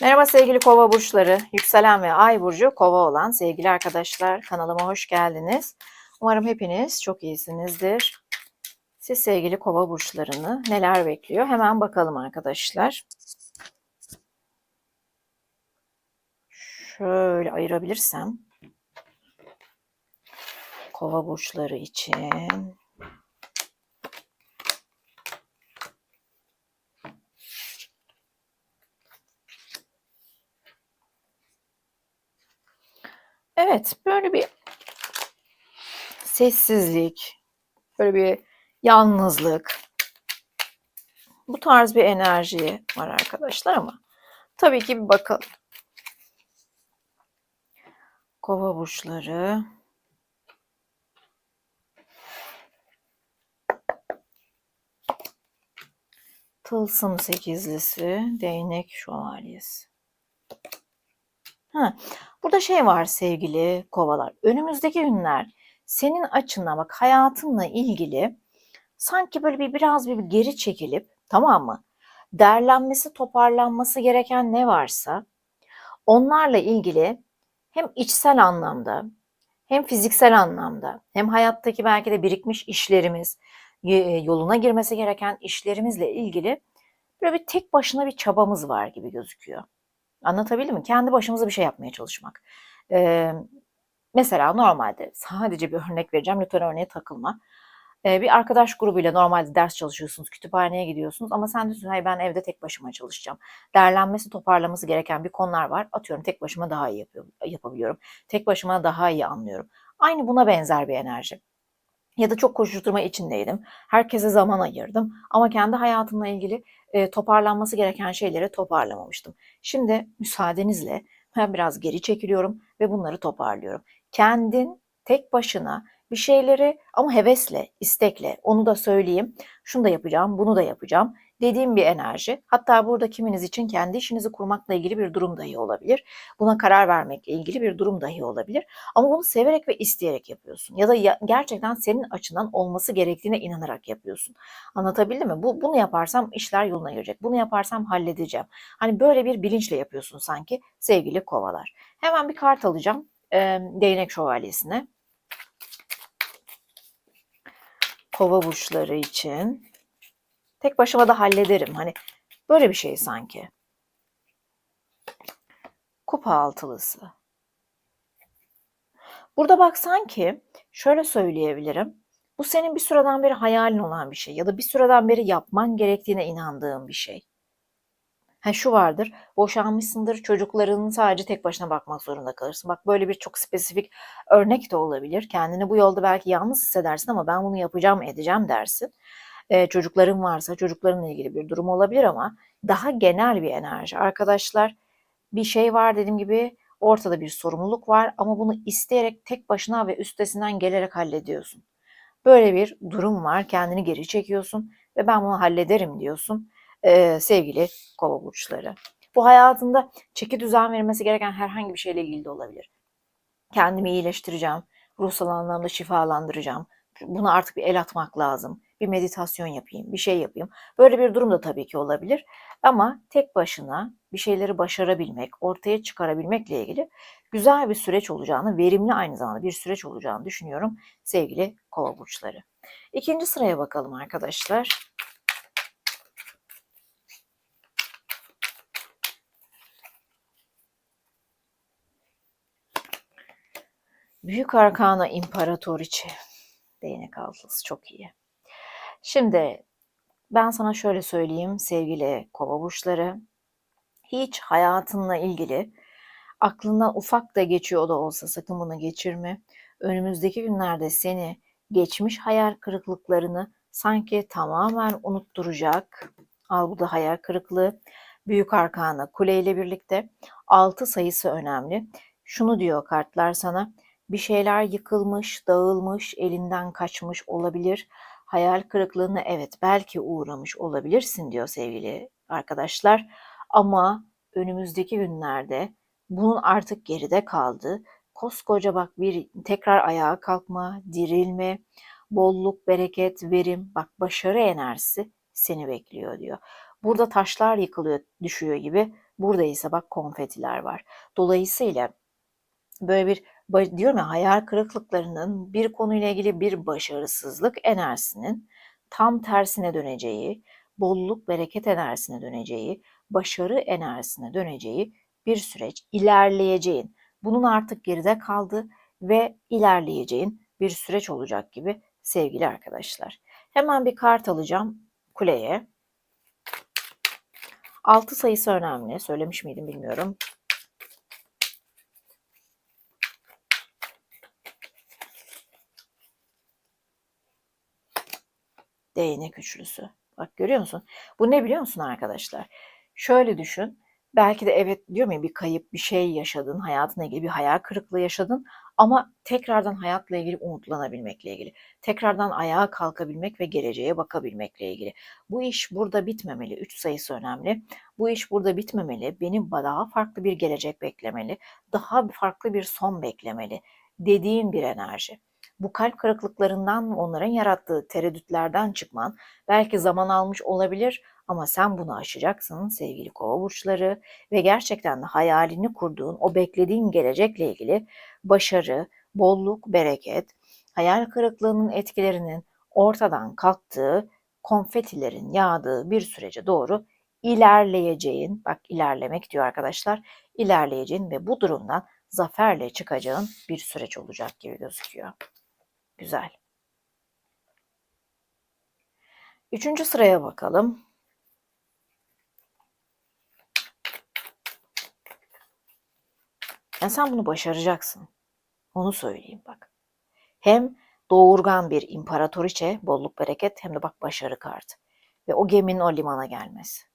Merhaba sevgili kova burçları, yükselen ve ay burcu kova olan sevgili arkadaşlar kanalıma hoş geldiniz. Umarım hepiniz çok iyisinizdir. Siz sevgili kova burçlarını neler bekliyor hemen bakalım arkadaşlar. Şöyle ayırabilirsem kova burçları için Evet, böyle bir sessizlik, böyle bir yalnızlık. Bu tarz bir enerji var arkadaşlar ama tabii ki bir bakalım. Kova burçları. Tılsım sekizlisi, değnek şövalyesi. Ha, burada şey var sevgili kovalar. Önümüzdeki günler senin açından bak hayatınla ilgili sanki böyle bir biraz bir geri çekilip tamam mı? Derlenmesi, toparlanması gereken ne varsa onlarla ilgili hem içsel anlamda hem fiziksel anlamda hem hayattaki belki de birikmiş işlerimiz, yoluna girmesi gereken işlerimizle ilgili böyle bir tek başına bir çabamız var gibi gözüküyor. Anlatabildim mi? Kendi başımıza bir şey yapmaya çalışmak. Ee, mesela normalde sadece bir örnek vereceğim. Lütfen örneğe takılma. Ee, bir arkadaş grubuyla normalde ders çalışıyorsunuz, kütüphaneye gidiyorsunuz ama sen diyorsun hayır ben evde tek başıma çalışacağım. Derlenmesi, toparlaması gereken bir konular var. Atıyorum tek başıma daha iyi yapıyorum, yapabiliyorum. Tek başıma daha iyi anlıyorum. Aynı buna benzer bir enerji. Ya da çok koşuşturma içindeydim. Herkese zaman ayırdım ama kendi hayatımla ilgili e, toparlanması gereken şeyleri toparlamamıştım. Şimdi müsaadenizle ben biraz geri çekiliyorum ve bunları toparlıyorum. Kendin tek başına bir şeyleri ama hevesle, istekle onu da söyleyeyim. Şunu da yapacağım, bunu da yapacağım dediğim bir enerji. Hatta burada kiminiz için kendi işinizi kurmakla ilgili bir durum dahi olabilir. Buna karar vermekle ilgili bir durum dahi olabilir. Ama bunu severek ve isteyerek yapıyorsun. Ya da ya, gerçekten senin açından olması gerektiğine inanarak yapıyorsun. Anlatabildim mi? Bu, bunu yaparsam işler yoluna girecek. Bunu yaparsam halledeceğim. Hani böyle bir bilinçle yapıyorsun sanki sevgili kovalar. Hemen bir kart alacağım. E, değnek şövalyesine. Kova burçları için. Tek başıma da hallederim. Hani böyle bir şey sanki. Kupa altılısı. Burada bak sanki şöyle söyleyebilirim. Bu senin bir süreden beri hayalin olan bir şey ya da bir süreden beri yapman gerektiğine inandığın bir şey. Ha şu vardır, boşanmışsındır, çocuklarının sadece tek başına bakmak zorunda kalırsın. Bak böyle bir çok spesifik örnek de olabilir. Kendini bu yolda belki yalnız hissedersin ama ben bunu yapacağım, edeceğim dersin e, çocukların varsa çocuklarınla ilgili bir durum olabilir ama daha genel bir enerji. Arkadaşlar bir şey var dediğim gibi ortada bir sorumluluk var ama bunu isteyerek tek başına ve üstesinden gelerek hallediyorsun. Böyle bir durum var. Kendini geri çekiyorsun ve ben bunu hallederim diyorsun ee, sevgili kova burçları. Bu hayatında çeki düzen verilmesi gereken herhangi bir şeyle ilgili de olabilir. Kendimi iyileştireceğim, ruhsal anlamda şifalandıracağım. Buna artık bir el atmak lazım bir meditasyon yapayım, bir şey yapayım. Böyle bir durum da tabii ki olabilir. Ama tek başına bir şeyleri başarabilmek, ortaya çıkarabilmekle ilgili güzel bir süreç olacağını, verimli aynı zamanda bir süreç olacağını düşünüyorum sevgili kova burçları. İkinci sıraya bakalım arkadaşlar. Büyük Arkana İmparatoriçi. Değnek altısı çok iyi. Şimdi ben sana şöyle söyleyeyim sevgili kova burçları. Hiç hayatınla ilgili aklından ufak da geçiyor da olsa sakın bunu geçirme. Önümüzdeki günlerde seni geçmiş hayal kırıklıklarını sanki tamamen unutturacak. Al bu da hayal kırıklığı. Büyük arkana kule ile birlikte 6 sayısı önemli. Şunu diyor kartlar sana. Bir şeyler yıkılmış, dağılmış, elinden kaçmış olabilir hayal kırıklığına evet belki uğramış olabilirsin diyor sevgili arkadaşlar. Ama önümüzdeki günlerde bunun artık geride kaldı. Koskoca bak bir tekrar ayağa kalkma, dirilme, bolluk, bereket, verim, bak başarı enerjisi seni bekliyor diyor. Burada taşlar yıkılıyor, düşüyor gibi. Burada ise bak konfetiler var. Dolayısıyla böyle bir diyorum ya hayal kırıklıklarının bir konuyla ilgili bir başarısızlık enerjisinin tam tersine döneceği, bolluk bereket enerjisine döneceği, başarı enerjisine döneceği bir süreç, ilerleyeceğin. Bunun artık geride kaldı ve ilerleyeceğin bir süreç olacak gibi sevgili arkadaşlar. Hemen bir kart alacağım kuleye. 6 sayısı önemli. Söylemiş miydim bilmiyorum. Değnek üçlüsü. Bak görüyor musun? Bu ne biliyor musun arkadaşlar? Şöyle düşün. Belki de evet diyorum ya bir kayıp bir şey yaşadın, hayatına ilgili bir hayal kırıklığı yaşadın ama tekrardan hayatla ilgili umutlanabilmekle ilgili, tekrardan ayağa kalkabilmek ve geleceğe bakabilmekle ilgili. Bu iş burada bitmemeli. Üç sayısı önemli. Bu iş burada bitmemeli. Benim daha farklı bir gelecek beklemeli. Daha farklı bir son beklemeli dediğin bir enerji bu kalp kırıklıklarından onların yarattığı tereddütlerden çıkman belki zaman almış olabilir ama sen bunu aşacaksın sevgili kova burçları ve gerçekten de hayalini kurduğun o beklediğin gelecekle ilgili başarı, bolluk, bereket, hayal kırıklığının etkilerinin ortadan kalktığı, konfetilerin yağdığı bir sürece doğru ilerleyeceğin, bak ilerlemek diyor arkadaşlar, ilerleyeceğin ve bu durumdan zaferle çıkacağın bir süreç olacak gibi gözüküyor. Güzel. Üçüncü sıraya bakalım. Yani sen bunu başaracaksın. Onu söyleyeyim bak. Hem doğurgan bir imparatoriçe, bolluk bereket hem de bak başarı kartı. Ve o geminin o limana gelmesi.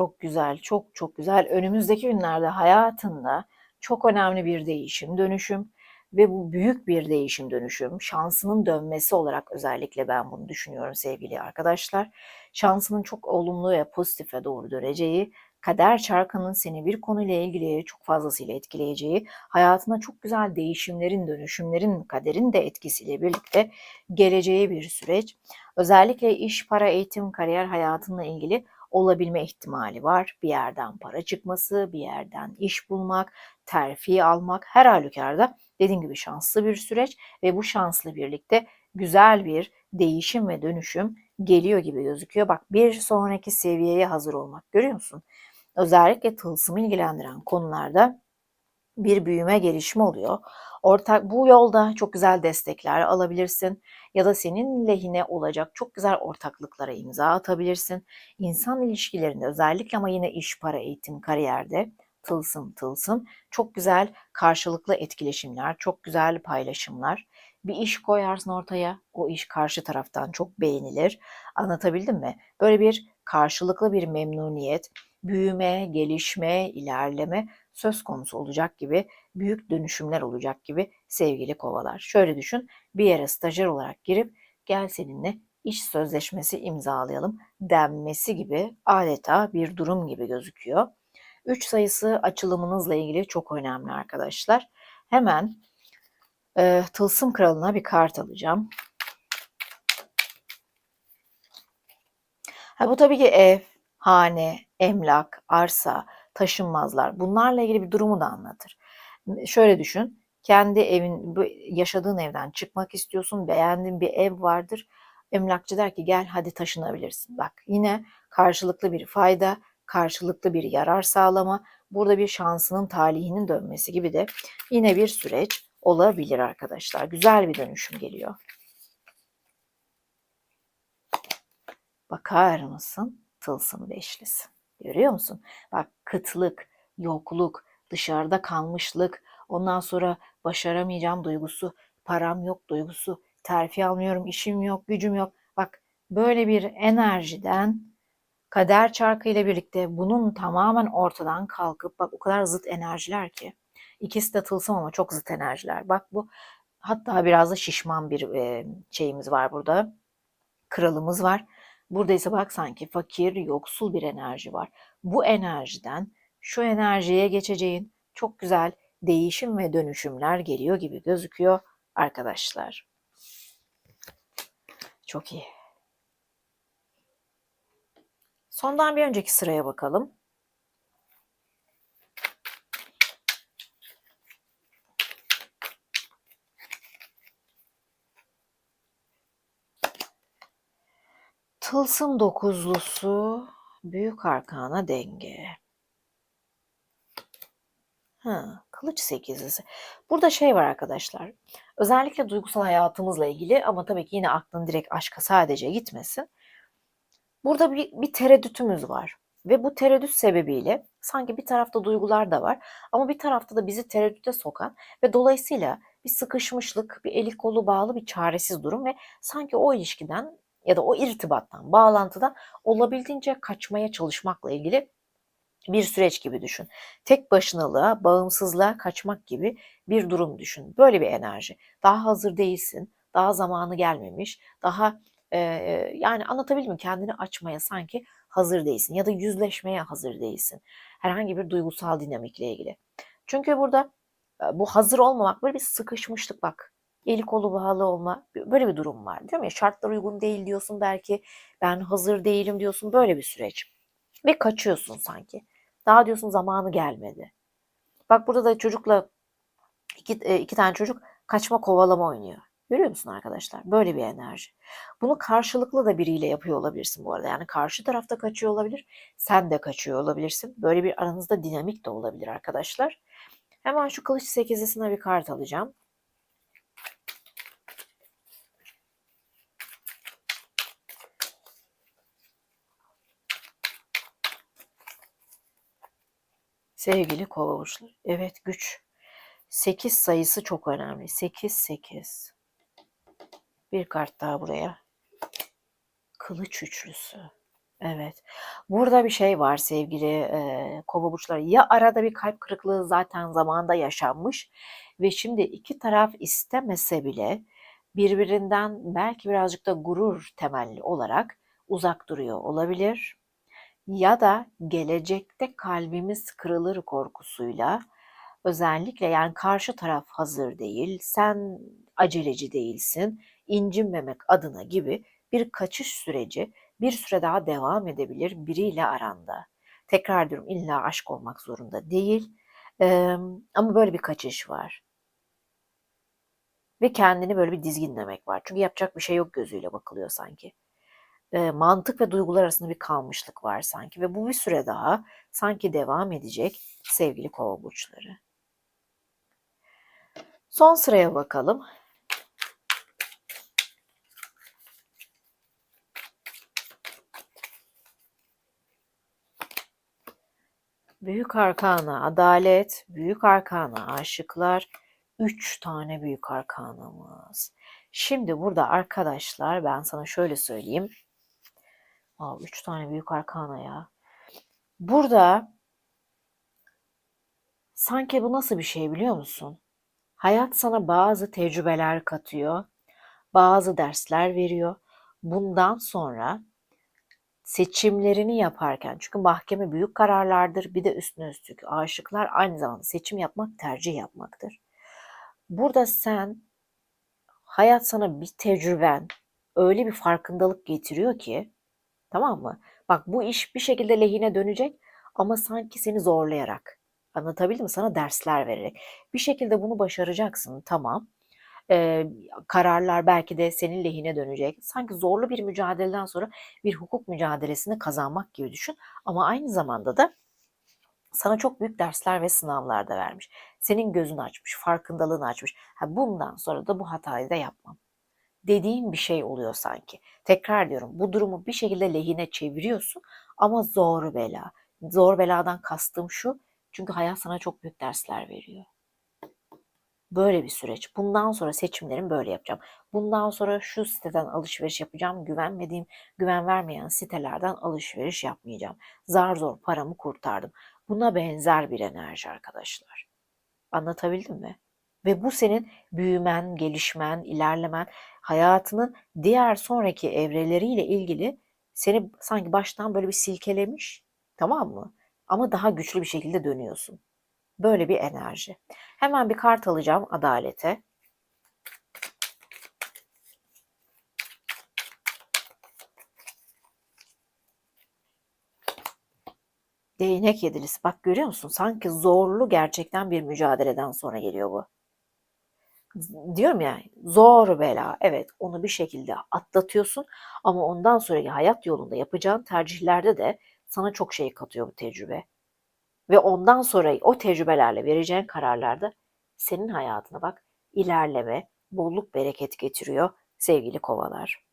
Çok güzel, çok çok güzel. Önümüzdeki günlerde hayatında çok önemli bir değişim, dönüşüm ve bu büyük bir değişim, dönüşüm, şansının dönmesi olarak özellikle ben bunu düşünüyorum sevgili arkadaşlar. Şansının çok olumlu ve pozitife doğru döneceği, kader çarkının seni bir konuyla ilgili çok fazlasıyla etkileyeceği, hayatına çok güzel değişimlerin, dönüşümlerin, kaderin de etkisiyle birlikte geleceği bir süreç. Özellikle iş, para, eğitim, kariyer hayatınla ilgili olabilme ihtimali var. Bir yerden para çıkması, bir yerden iş bulmak, terfi almak her halükarda dediğim gibi şanslı bir süreç ve bu şanslı birlikte güzel bir değişim ve dönüşüm geliyor gibi gözüküyor. Bak bir sonraki seviyeye hazır olmak görüyor musun? Özellikle tılsımı ilgilendiren konularda bir büyüme gelişme oluyor. Ortak bu yolda çok güzel destekler alabilirsin ya da senin lehine olacak çok güzel ortaklıklara imza atabilirsin. İnsan ilişkilerinde özellikle ama yine iş, para, eğitim, kariyerde tılsım tılsım çok güzel karşılıklı etkileşimler, çok güzel paylaşımlar. Bir iş koyarsın ortaya, o iş karşı taraftan çok beğenilir. Anlatabildim mi? Böyle bir karşılıklı bir memnuniyet, büyüme, gelişme, ilerleme söz konusu olacak gibi büyük dönüşümler olacak gibi sevgili kovalar. Şöyle düşün bir yere stajyer olarak girip gel seninle iş sözleşmesi imzalayalım denmesi gibi adeta bir durum gibi gözüküyor. 3 sayısı açılımınızla ilgili çok önemli arkadaşlar. Hemen e, Tılsım Kralı'na bir kart alacağım. Ha, bu tabii ki ev, hane, emlak, arsa, taşınmazlar. Bunlarla ilgili bir durumu da anlatır. Şöyle düşün. Kendi evin, yaşadığın evden çıkmak istiyorsun. Beğendiğin bir ev vardır. Emlakçı der ki gel hadi taşınabilirsin. Bak yine karşılıklı bir fayda, karşılıklı bir yarar sağlama, burada bir şansının talihinin dönmesi gibi de yine bir süreç olabilir arkadaşlar. Güzel bir dönüşüm geliyor. Bakar mısın? Tılsım beşlisi. Görüyor musun? Bak kıtlık, yokluk, dışarıda kalmışlık, ondan sonra başaramayacağım duygusu, param yok duygusu, terfi almıyorum, işim yok, gücüm yok. Bak böyle bir enerjiden kader çarkı ile birlikte bunun tamamen ortadan kalkıp bak o kadar zıt enerjiler ki. İkisi de tılsım ama çok zıt enerjiler. Bak bu hatta biraz da şişman bir şeyimiz var burada. Kralımız var. Burada ise bak sanki fakir, yoksul bir enerji var. Bu enerjiden şu enerjiye geçeceğin çok güzel değişim ve dönüşümler geliyor gibi gözüküyor arkadaşlar. Çok iyi. Sondan bir önceki sıraya bakalım. Tılsım dokuzlusu, büyük arkana denge. Ha, kılıç sekizlisi. Burada şey var arkadaşlar. Özellikle duygusal hayatımızla ilgili ama tabii ki yine aklın direkt aşka sadece gitmesin. Burada bir, bir tereddütümüz var. Ve bu tereddüt sebebiyle sanki bir tarafta duygular da var ama bir tarafta da bizi tereddüte sokan ve dolayısıyla bir sıkışmışlık, bir eli kolu bağlı bir çaresiz durum ve sanki o ilişkiden ya da o irtibattan, bağlantıdan olabildiğince kaçmaya çalışmakla ilgili bir süreç gibi düşün. Tek başınalığa, bağımsızlığa kaçmak gibi bir durum düşün. Böyle bir enerji. Daha hazır değilsin, daha zamanı gelmemiş, daha e, yani anlatabildim mi? Kendini açmaya sanki hazır değilsin ya da yüzleşmeye hazır değilsin. Herhangi bir duygusal dinamikle ilgili. Çünkü burada bu hazır olmamak böyle bir sıkışmışlık bak. Eli kolu bağlı olma böyle bir durum var. Diyorum ya şartlar uygun değil diyorsun belki ben hazır değilim diyorsun böyle bir süreç. Ve kaçıyorsun sanki. Daha diyorsun zamanı gelmedi. Bak burada da çocukla iki, iki tane çocuk kaçma kovalama oynuyor. Görüyor musun arkadaşlar? Böyle bir enerji. Bunu karşılıklı da biriyle yapıyor olabilirsin bu arada. Yani karşı tarafta kaçıyor olabilir. Sen de kaçıyor olabilirsin. Böyle bir aranızda dinamik de olabilir arkadaşlar. Hemen şu kılıç sekizlisine bir kart alacağım. Sevgili kova burçları. Evet güç. 8 sayısı çok önemli. 8 8. Bir kart daha buraya. Kılıç üçlüsü. Evet. Burada bir şey var sevgili e, kova burçları. Ya arada bir kalp kırıklığı zaten zamanda yaşanmış ve şimdi iki taraf istemese bile birbirinden belki birazcık da gurur temelli olarak uzak duruyor olabilir. Ya da gelecekte kalbimiz kırılır korkusuyla özellikle yani karşı taraf hazır değil, sen aceleci değilsin, incinmemek adına gibi bir kaçış süreci bir süre daha devam edebilir biriyle aranda. Tekrar diyorum illa aşk olmak zorunda değil ee, ama böyle bir kaçış var. Ve kendini böyle bir dizginlemek var. Çünkü yapacak bir şey yok gözüyle bakılıyor sanki. E, mantık ve duygular arasında bir kalmışlık var sanki. Ve bu bir süre daha sanki devam edecek sevgili kova burçları. Son sıraya bakalım. Büyük arkana adalet, büyük arkana aşıklar, üç tane büyük arkanamız. Şimdi burada arkadaşlar ben sana şöyle söyleyeyim. Aa, üç tane büyük arkana ya. Burada sanki bu nasıl bir şey biliyor musun? Hayat sana bazı tecrübeler katıyor, bazı dersler veriyor. Bundan sonra seçimlerini yaparken çünkü mahkeme büyük kararlardır bir de üstüne üstlük aşıklar aynı zamanda seçim yapmak tercih yapmaktır. Burada sen hayat sana bir tecrüben öyle bir farkındalık getiriyor ki tamam mı? Bak bu iş bir şekilde lehine dönecek ama sanki seni zorlayarak anlatabildim mi? Sana dersler vererek bir şekilde bunu başaracaksın tamam e, kararlar belki de senin lehine dönecek. Sanki zorlu bir mücadeleden sonra bir hukuk mücadelesini kazanmak gibi düşün. Ama aynı zamanda da sana çok büyük dersler ve sınavlar da vermiş. Senin gözünü açmış, farkındalığını açmış. Ha, bundan sonra da bu hatayı da yapmam. Dediğin bir şey oluyor sanki. Tekrar diyorum bu durumu bir şekilde lehine çeviriyorsun ama zor bela. Zor beladan kastım şu. Çünkü hayat sana çok büyük dersler veriyor. Böyle bir süreç. Bundan sonra seçimlerimi böyle yapacağım. Bundan sonra şu siteden alışveriş yapacağım. Güvenmediğim, güven vermeyen sitelerden alışveriş yapmayacağım. Zar zor paramı kurtardım. Buna benzer bir enerji arkadaşlar. Anlatabildim mi? Ve bu senin büyümen, gelişmen, ilerlemen, hayatının diğer sonraki evreleriyle ilgili seni sanki baştan böyle bir silkelemiş. Tamam mı? Ama daha güçlü bir şekilde dönüyorsun. Böyle bir enerji. Hemen bir kart alacağım adalete. Değnek yedilisi. Bak görüyor musun? Sanki zorlu gerçekten bir mücadeleden sonra geliyor bu. Diyorum ya zor bela. Evet onu bir şekilde atlatıyorsun ama ondan sonraki hayat yolunda yapacağın tercihlerde de sana çok şey katıyor bu tecrübe. Ve ondan sonra o tecrübelerle vereceğin kararlarda senin hayatına bak ilerleme, bolluk, bereket getiriyor sevgili kovalar.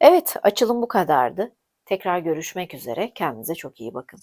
Evet açılım bu kadardı. Tekrar görüşmek üzere. Kendinize çok iyi bakın.